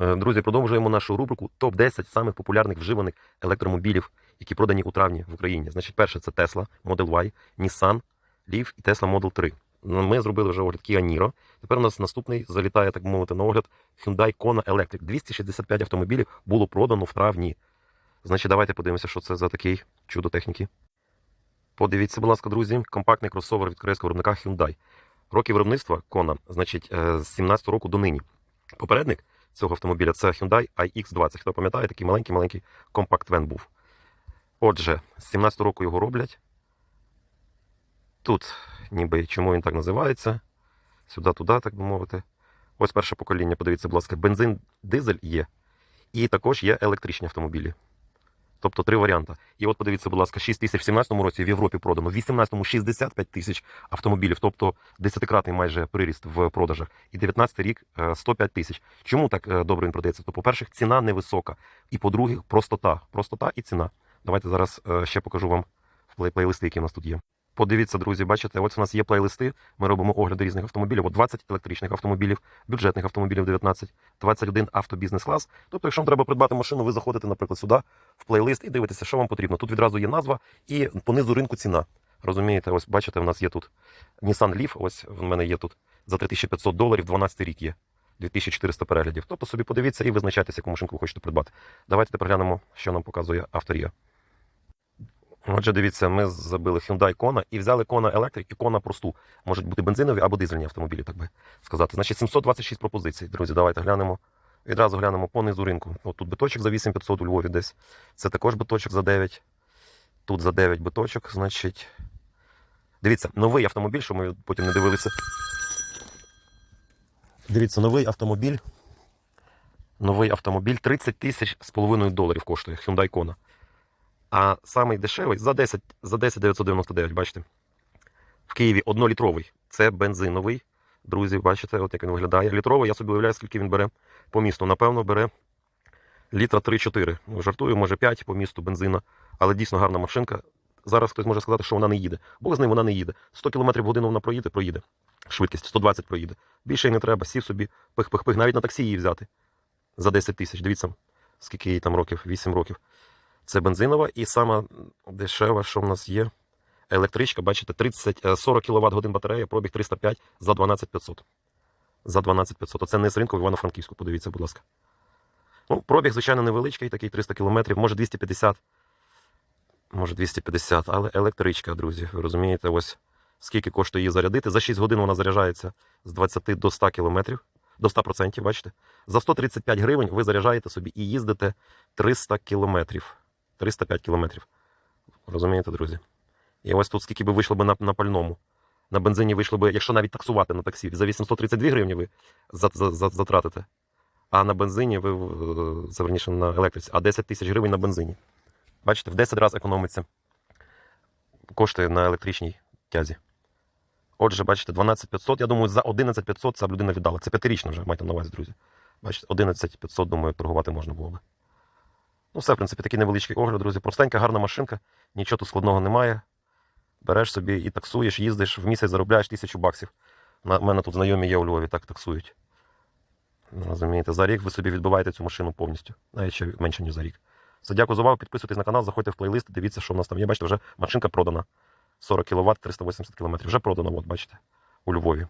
Е, Друзі, продовжуємо нашу рубрику топ-10 самих популярних вживаних електромобілів, які продані у травні в Україні. Значить, перше це Tesla Model Y, Nissan Leaf і Tesla Model 3. Ну, Ми зробили вже огляд Kia Niro. Тепер у нас наступний залітає, так мовити, на огляд Hyundai Kona Electric. 265 автомобілів було продано в травні. Значить, давайте подивимося, що це за такий чудо техніки. Подивіться, будь ласка, друзі, компактний кросовер від корейського виробника Hyundai. Роки виробництва Kona, значить, е, з 17 року до нині. Попередник цього автомобіля це Hyundai iX20. Хто пам'ятає, такий маленький-маленький компакт-вен був. Отже, з 17 року його роблять. Тут, ніби чому він так називається. Сюди-туди, так би мовити. Ось перше покоління, подивіться, будь ласка, бензин, дизель є. І також є електричні автомобілі. Тобто три варіанти. І от подивіться, будь ласка, 6 тисяч в 17 році в Європі продано, в 18-му 65 тисяч автомобілів, тобто десятикратний майже приріст в продажах. І 19 рік е, 105 тисяч. Чому так е, добре він продається? То, по-перше, ціна невисока. І по-друге, простота. Простота і ціна. Давайте зараз е, ще покажу вам в плей- плейлисти, які у нас тут є. Подивіться, друзі, бачите, ось у нас є плейлисти. Ми робимо огляди різних автомобілів. От 20 електричних автомобілів, бюджетних автомобілів 19, 21 автобізнес-клас. Тобто, якщо вам треба придбати машину, ви заходите, наприклад, сюди в плейлист і дивитеся, що вам потрібно. Тут відразу є назва і понизу ринку ціна. Розумієте, ось бачите, в нас є тут Nissan Leaf, ось в мене є тут за 3500 доларів, 12 рік є. 2400 переглядів. Тобто собі подивіться і визначайтеся, яку машинку ви хочете придбати. Давайте тепер що нам показує авторія. Отже, дивіться, ми забили Hyundai Kona і взяли Kona Electric і Kona просту. Можуть бути бензинові або дизельні автомобілі, так би сказати. Значить, 726 пропозицій. Друзі, давайте глянемо. Відразу глянемо по низу ринку. От тут биточок за 8500 у Львові десь. Це також биточок за 9. Тут за 9 биточок, значить. Дивіться, новий автомобіль, що ми потім не дивилися. Дивіться, новий автомобіль. Новий автомобіль 30 тисяч з половиною доларів коштує Hyundai Kona. А самий дешевий за 10, за 10 999, бачите? В Києві однолітровий. Це бензиновий. Друзі, бачите, от як він виглядає. Літровий, я собі уявляю, скільки він бере по місту. Напевно, бере літра 3-4. Ну, Жартую, може 5 по місту бензина. Але дійсно гарна машинка. Зараз хтось може сказати, що вона не їде. Бог з ним вона не їде. 100 км в годину вона проїде, проїде. Швидкість 120 проїде. Більше й не треба. Сів собі, пих-пих-пих. Навіть на таксі її взяти за 10 тисяч. Дивіться, скільки їй там років, 8 років. Це бензинова і сама дешева, що в нас є. Електричка, бачите, 30, е, 40 кВт годин батарея, пробіг 305 за 12500. За 12500. Оце не з ринку в Івано-Франківську, подивіться, будь ласка. Ну, пробіг, звичайно, невеличкий, такий 300 км, може 250. Може 250, але електричка, друзі. Ви розумієте, ось скільки коштує її зарядити. За 6 годин вона заряджається з 20 до 100 км, до 100%, бачите. За 135 гривень ви заряджаєте собі і їздите 300 кілометрів. 305 кілометрів. Розумієте, друзі? І ось тут скільки би вийшло би на, на пальному. На бензині вийшло би, якщо навіть таксувати на таксі, за 832 гривні ви за, за, за, затратите. А на бензині ви е, це верніше на електриці, а 10 тисяч гривень на бензині. Бачите, в 10 разів економиться. Коштує на електричній тязі. Отже, бачите, 12500, я думаю, за 11500 ця людина віддала. Це п'ятирічно вже, майте на увазі, друзі. Бачите, 11500, думаю, торгувати можна було би. Ну, все, в принципі, такий невеличкий огляд, друзі. Простенька, гарна машинка, нічого тут складного немає. Береш собі і таксуєш, їздиш, в місяць заробляєш тисячу баксів. У мене тут знайомі є у Львові, так таксують. Розумієте, за рік ви собі відбиваєте цю машину повністю, навіть ще менше, ніж за рік. Все, дякую за увагу. Підписуйтесь на канал, заходьте в плейлист, дивіться, що в нас там є. Бачите, вже машинка продана. 40 кВт, 380 км. Вже продано, от бачите, у Львові.